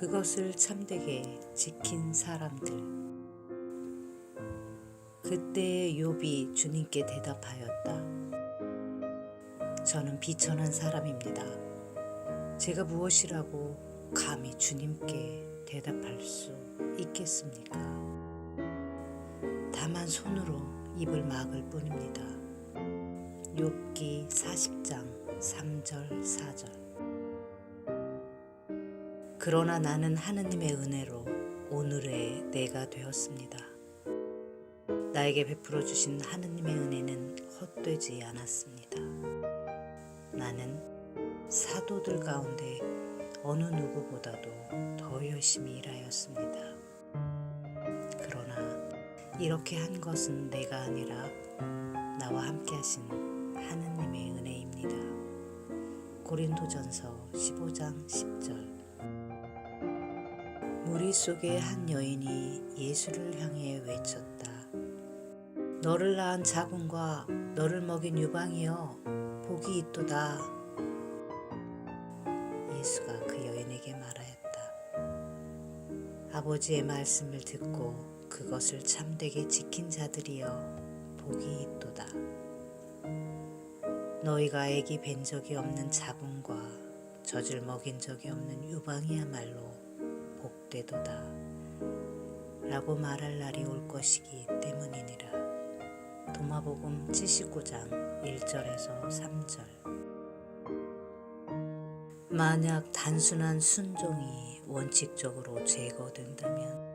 그것을 참되게 지킨 사람들. 그때 욥이 주님께 대답하였다. 저는 비천한 사람입니다. 제가 무엇이라고 감히 주님께 대답할 수 있겠습니까? 다만 손으로 입을 막을 뿐입니다. 욥기 40장 3절 4절 그러나 나는 하느님의 은혜로 오늘의 내가 되었습니다. 나에게 베풀어 주신 하느님의 은혜는 헛되지 않았습니다. 나는 사도들 가운데 어느 누구보다도 더 열심히 일하였습니다. 그러나 이렇게 한 것은 내가 아니라 나와 함께 하신 하느님의 은혜입니다. 고린도전서 15장 10절 무리 속에 한 여인이 예수를 향해 외쳤다. 너를 낳은 자궁과 너를 먹인 유방이여 복이 있도다. 예수가 그 여인에게 말하였다. 아버지의 말씀을 듣고 그것을 참되게 지킨 자들이여 복이 있도다. 너희가 애기 뵌 적이 없는 자궁과 젖을 먹인 적이 없는 유방이야말로 복되도다. 라고 말할 날이 올 것이기 때문이니라. 도마복음 79장 1절에서 3절. 만약 단순한 순종이 원칙적으로 제거된다면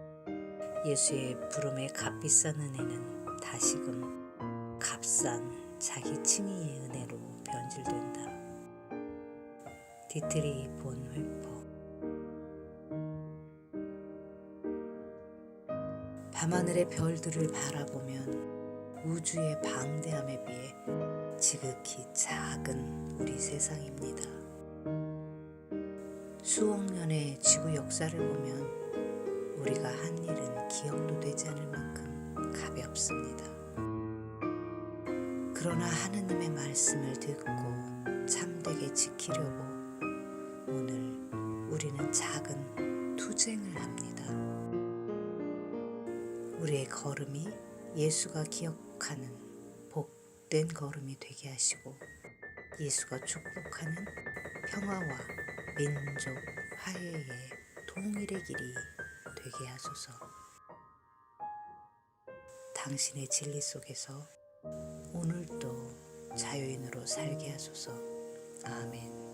예수의 부름의 값비싼 은혜는 다시금 값싼 자기 칭의의 은혜로 변질된다. 디트리 본 회퍼 밤하늘의 별들을 바라보면 우주의 방대함에 비해 지극히 작은 우리 세상입니다. 수억 년의 지구 역사를 보면 우리가 한 일은 기억도 되지 않을 만큼 가볍습니다. 그러나 하느님의 말씀을 듣고 참되게 지키려고 오늘 우리는 작은 투쟁을 합니다. 우리의 걸음이 예수가 기억하는 복된 걸음이 되게 하시고 예수가 축복하는 평화와 민족 화해의 통일의 길이 되게 하소서. 당신의 진리 속에서 오늘도 자유인으로 살게 하소서. 아멘.